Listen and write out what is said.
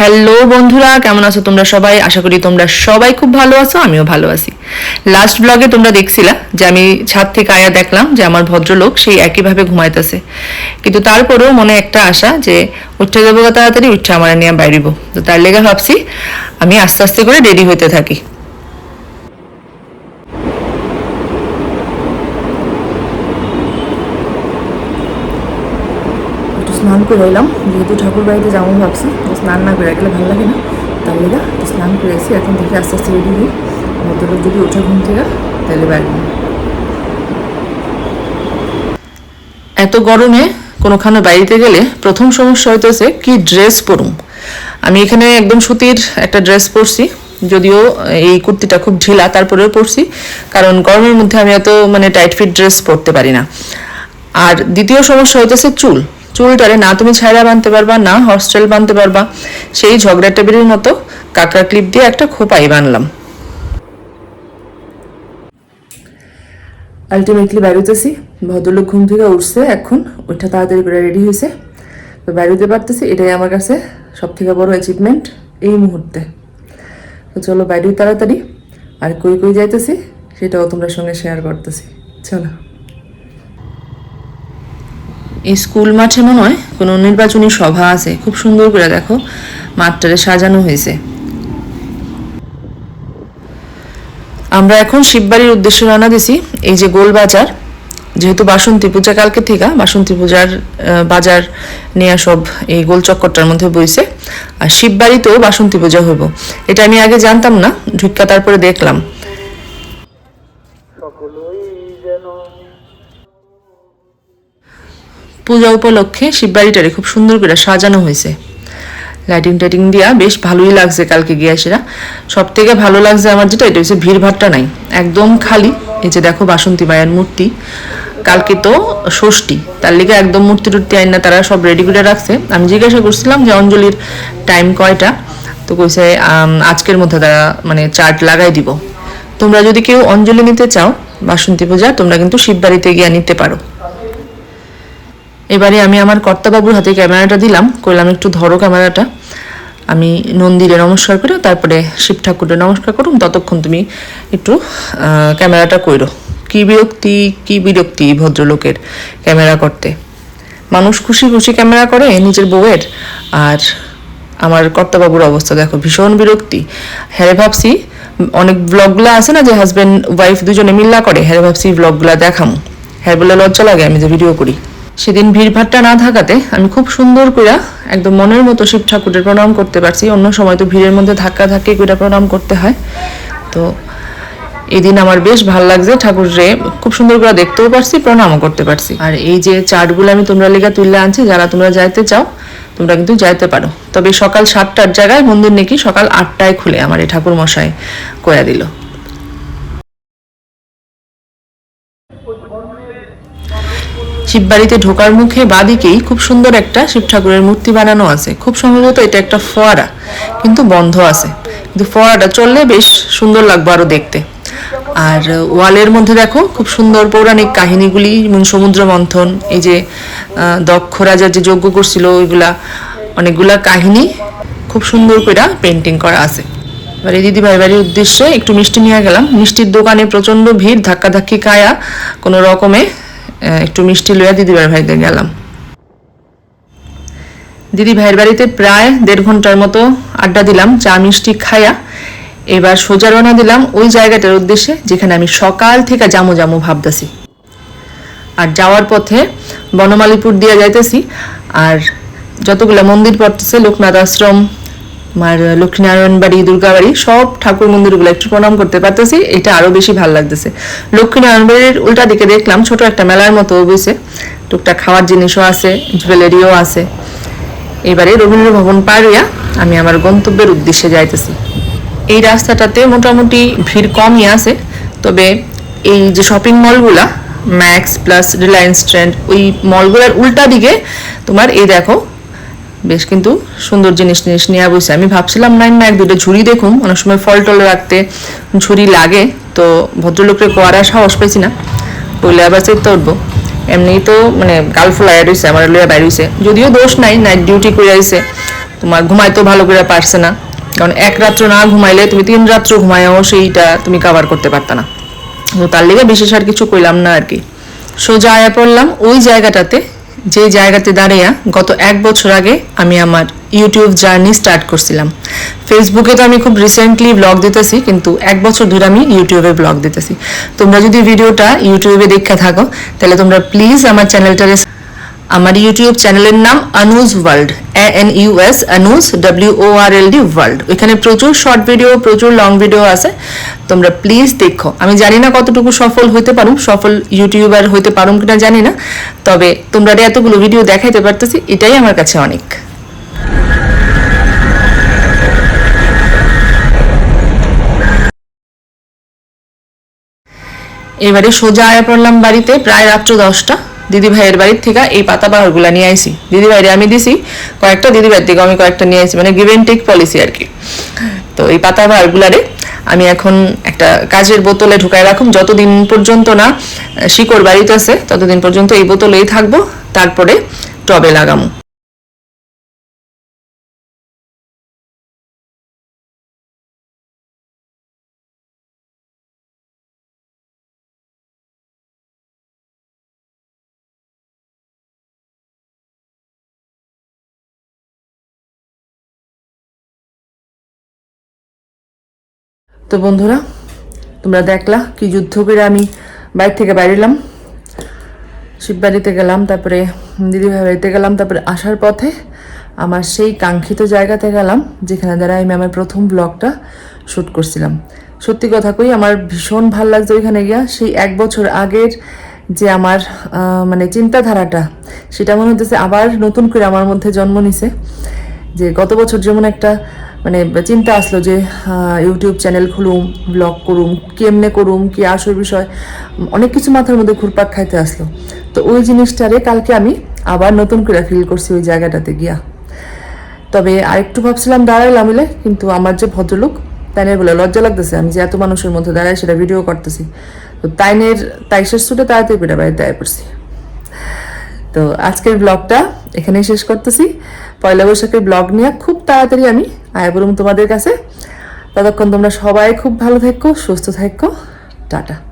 Hello বন্ধুরা, কেমন আছো তোমরা সবাই? আশা করি তোমরা সবাই খুব ভালো আছো, আমিও ভালো আছি। লাস্ট ব্লগে তোমরা দেখছিলা যে আমি ছাদ থেকে আয়া দেখলাম যে আমার ভদ্রলোক সেই একইভাবে ঘুমাইতেছে। কিন্তু তারপরেও মনে একটা আশা যে উঠে যাব তাড়াতাড়ি, উঠে আমার নিয়ে বাইরিব। তো তার লেগে ভাবছি আমি আস্তে আস্তে করে রেডি হইতে থাকি একটু স্নান করে এলাম। যেহেতু ঠাকুর বাড়িতে যাব ভাবছি স্নান না করে গেলে ভালো লাগে না। তাহলে তো স্নান করে এসে এখন থেকে আস্তে আস্তে রেডি হই। ভদ্রলোক যদি ওঠে ঘুম থেকে, তাহলে বাইরে এত গরমে কোনোখানে বাইরেতে গেলে প্রথম সমস্যা হইতেছে, কি ড্রেস পরুম? আমি এখানে একদম সুতির একটা ড্রেস পরছি, যদিও এই কুর্তিটা খুব ঢিলা, তারপরেও পরছি, কারণ গরমের মধ্যে আমি এত মানে টাইট ফিট ড্রেস পরতে পারি না। আর দ্বিতীয় সমস্যা হইতেছে চুল। চুলটারে না তুমি ছায়রা বানতে পারবা, না হস্টেল বানতে পারবা। সেই ঝগড়া টেবিলের মতো কাঁকড়া ক্লিপ দিয়ে একটা খোপাই বানলাম। আলটিমেটলি বেরোতেছি ভদ্রলোক ঘুম থেকে উঠছে এখন, ওইটা তাড়াতাড়ি করে রেডি হয়েছে। তো বেরোতে পারতেছি, এটাই আমার কাছে সব থেকে বড় অ্যাচিভমেন্ট এই মুহূর্তে। তো চলো বাইরে তাড়াতাড়ি, আর কই কই যাইতেছি, সেটাও তোমরা সঙ্গে শেয়ার করতেছি। চলো। এই স্কুল মাঠে মনে হয় কোনো নির্বাচনী সভা আছে। খুব সুন্দর করে দেখো, মাঠটারে সাজানো হয়েছে। আমরা এখন শিববাড়ির উদ্দেশ্যে রানা দিছি। এই যে গোল বাজার, যেহেতু বাসন্তী পূজা কালকে থেকে, বাসন্তী পূজার বাজার নিয়ে সব এই গোল চক্করটার মধ্যে বইছে। আর শিববাড়িতেও বাসন্তী পূজা হইব। এটা আমি আগে জানতাম না ঢুক্কা তারপরে দেখলাম। পূজা উপলক্ষে শিববাড়িটারে খুব সুন্দর করে সাজানো হয়েছে। লাইটিং টাইটিং দিয়া বেশ ভালোই লাগছে কালকে গিয়ে সেটা সব থেকে ভালো লাগছে আমার যেটা, এটা হচ্ছে ভিড় ভাট্টা নাই। একদম খালি, এই যে দেখো বাসন্তী মায়ের মূর্তি। কালকে তো ষষ্ঠী, তার লিগে একদম মূর্তি টুর্তি আইন না, তারা সব রেডি করে রাখছে। আমি জিজ্ঞাসা করছিলাম যে অঞ্জলির টাইম কয়টা? তো কইছে আজকের মধ্যে তারা মানে চার্ট লাগাই দিব। তোমরা যদি কেউ অঞ্জলি নিতে চাও বাসন্তী পূজা, তোমরা কিন্তু শিববাড়িতে গিয়ে নিতে পারো। এবারে আমি আমার কর্তাবাবুর হাতে ক্যামেরাটা দিলাম, কইলাম একটু ধরো ক্যামেরাটা। আমি নন্দিরে নমস্কার করে, তারপরে শিব ঠাকুরে নমস্কার করুন, ততক্ষণ তুমি একটু ক্যামেরাটা কইরো। কি বিরক্তি কি বিরক্তি ভদ্রলোকের ক্যামেরা করতে। মানুষ খুশি খুশি ক্যামেরা করে, নিজের বউয়ের। আর আমার কর্তাবাবুর অবস্থা দেখো, ভীষণ বিরক্তি। হ্যাঁ ভাবছি, অনেক ব্লগগুলো আছে না, যে হাজব্যান্ড ওয়াইফ দুজনে মিল্লা করে হ্যাঁ ভাবছি ব্লগগুলো দেখাম। হ্যাঁ বলে লজ্জা লাগে, আমি যে ভিডিও করি। সেদিন ভিড়ভাট্টা না থাকাতে আমি খুব সুন্দর করে একদম মনের মতো শিব ঠাকুরের প্রণাম করতে পারছি। অন্য সময় তো ভিড়ের মধ্যে ধাক্কা ধাক্কি করে প্রণাম করতে হয়। তো এদিন আমার বেশ ভালো লাগছে ঠাকুরে খুব সুন্দর করে দেখতেও পারছি, প্রণামও করতে পারছি। আর এই যে চার্টগুলো আমি তোমরা লেগে তুললে আনছি, যারা তোমরা যাইতে চাও, তোমরা কিন্তু যাইতে পারো। তবে সকাল সাতটার জায়গায় মন্দির নাকি সকাল আটটায় খুলে, আমার এই ঠাকুর মশাই কয়া দিল। শিববাড়িতে ঢোকার মুখে বাদিকেই খুব সুন্দর একটা শিব ঠাকুরের মূর্তি বানানো আছে। খুব সম্ভবত এটা একটা ফোয়ারা, কিন্তু বন্ধ আছে। কিন্তু ফোয়ারাটা চললে বেশ সুন্দর লাগবে আরও দেখতে। আর ওয়ালের মধ্যে দেখো, খুব সুন্দর পৌরাণিক কাহিনীগুলি যেমন সমুদ্র মন্থন, এই যে দক্ষ রাজার যে যজ্ঞ করছিল, ওইগুলা, অনেকগুলা কাহিনী, খুব সুন্দর করে পেন্টিং করা আছে। এবার এই দিদি ভাই বাড়ির উদ্দেশ্যে একটু মিষ্টি নিয়ে গেলাম। মিষ্টির দোকানে প্রচণ্ড ভিড়, ধাক্কাধাক্কি, কায়া, কোনো রকমে একটু মিষ্টি লইয়া দিদি ভাই ভাইদের গেলাম। দিদি ভাইয়ের বাড়িতে প্রায় দেড় ঘণ্টার মতো আড্ডা দিলাম, চা মিষ্টি খায়া এবার সোজা রওনা দিলাম ওই জায়গাটার উদ্দেশ্যে, যেখানে আমি সকাল থেকে জামু জামু ভাবতেছি। আর যাওয়ার পথে বনমালীপুর দিয়ে যাইতেছি, আর যতগুলো মন্দির পড়তেছে, লোকনাথ আশ্রম আর লক্ষ্মীনারায়ণ বাড়ি, দুর্গা বাড়ি, সব ঠাকুর মন্দিরগুলো একটু প্রণাম করতে পারতেছি। এটা আরও বেশি ভালো লাগতেছে। লক্ষ্মীনারায়ণ বাড়ির উল্টা দিকে দেখলাম ছোট একটা মেলার মতো বসে টুকটাক খাওয়ার জিনিসও আছে, জুয়েলারিও আছে। এবারে রবীন্দ্র ভবন হইয়া আমি আমার গন্তব্যের উদ্দেশ্যে যাইতেছি। এই রাস্তাটাতে মোটামুটি ভিড় কমই আছে, তবে এই যে শপিং মলগুলা ম্যাক্স প্লাস রিলায়েন্স ট্রেন্ড ওই মলগুলোর উল্টা দিকে তোমার এই দেখো বেশ কিন্তু সুন্দর জিনিস জিনিস নিয়ে বসে আমি ভাবছিলাম না না এক দুটো ঝুড়ি দেখুন অনেক সময় ফল টল রাখতে ঝুড়ি লাগে, তো ভদ্রলোকের কোয়ারা সাহস পাইছি না। বলে আবার চেতে উঠবো এমনি তো মানে গাল ফুলাইয়া রয়েছে আমার লইয়া বাইর হইছে। যদিও দোষ নাই নাইট ডিউটি করে আইছে তোমার ঘুমাইতেও ভালো করে পারছে না। কারণ এক রাত্র না ঘুমাইলে তুমি তিন রাত্র ঘুমায়ও সেইটা তুমি কভার করতে পারত না। তো তার লেগে বিশেষ আর কিছু কইলাম না আর কি সোজা আয়া পড়লাম, ওই জায়গাটাতে যে জায়গাতে দাঁড়িয়ে গত এক বছর আগে আমি আমার ইউটিউব জার্নি স্টার্ট করছিলাম। ফেসবুকে তো আমি খুব রিসেন্টলি ব্লগ দিতেছি, কিন্তু এক বছর ধরে আমি ইউটিউবে ব্লগ দিতেছি। তোমরা যদি ভিডিওটা ইউটিউবে দেখে থাকো, তাহলে তোমরা প্লিজ আমার চ্যানেলটারে আমার ইউটিউব চ্যানেলের নাম Anuj world N U S Anuj W O R L D world ওইখানে প্রচুর শর্ট ভিডিও প্রচুর লং ভিডিও আছে। তোমরা প্লিজ দেখো। আমি জানি না কতটুকু সফল হইতে পারুম, সফল ইউটিউবার হইতে পারুম কিনা জানি না। তবে তোমরা এতগুলো ভিডিও দেখাইতে পারতেছি, এটাই আমার কাছে অনেক। এবারে সোজা আয়া পড়লাম বাড়িতে, প্রায় রাত্র দশটা। দিদি ভাইয়ের বাড়ির থেকে এই পাতা বাহারগুলো নিয়ে আইসি দিদি ভাইরে আমি দিছি, কয়েকটা দিদি ভাইয়ের থেকে আমি কয়েকটা নিয়ে আইসি মানে গিভ টেক পলিসি আর কি। তো এই পাতা বাহারগুলারে আমি এখন একটা কাজের বোতলে ঢুকায় রাখুম। যতদিন পর্যন্ত না শিকড় বাড়িতে আছে, ততদিন পর্যন্ত এই বোতলেই থাকব, তারপরে টবে লাগামু। তো বন্ধুরা, তোমরা দেখলা কি যুদ্ধ করে আমি বাইরে থেকে বাইরে এলাম শিববাড়িতে গেলাম, তারপরে দিদিভাই বাড়িতে গেলাম, তারপরে আসার পথে আমার সেই কাঙ্ক্ষিত জায়গাতে গেলাম, যেখানে দ্বারা আমি আমার প্রথম ব্লগটা শ্যুট করছিলাম। সত্যি কথা কই, আমার ভীষণ ভালো লাগছে ওইখানে গিয়া। সেই এক বছর আগের যে আমার মানে চিন্তাধারাটা, সেটা মনে হতেছে আবার নতুন করে আমার মধ্যে জন্ম নিছে। যে গত বছর যেমন একটা মানে চিন্তা আসলো যে ইউটিউব চ্যানেল খুলুম ব্লগ করুম, কেমনে করুম, কি আসল বিষয়, অনেক কিছু মাথার মধ্যে ঘুরপাক খাইতে আসলো। তো ওই জিনিসটারে কালকে আমি আবার নতুন করে ফিল করছি ওই জায়গাটাতে গিয়া। তবে আরেকটু ভাবছিলাম দাঁড়াইলাম মিলে কিন্তু আমার যে ভদ্রলোক, তাইনের বলে লজ্জা লাগতেছে। আমি যে এত মানুষের মধ্যে দাঁড়াই সেটা ভিডিও করতেছি। তো তাইনের তাইশের সুটে তাড়াতাড়ি পেটা বাড়িতে আয় পড়ছি। তো আজকের ব্লগটা এখানেই শেষ করতেছি। পয়লা বৈশাখের ব্লগ নিয়ে খুব তাড়াতাড়ি আমি আয় বলুন তোমাদের কাছে। ততক্ষণ তোমরা সবাই খুব ভালো থাকো, সুস্থ থাকো। টাটা।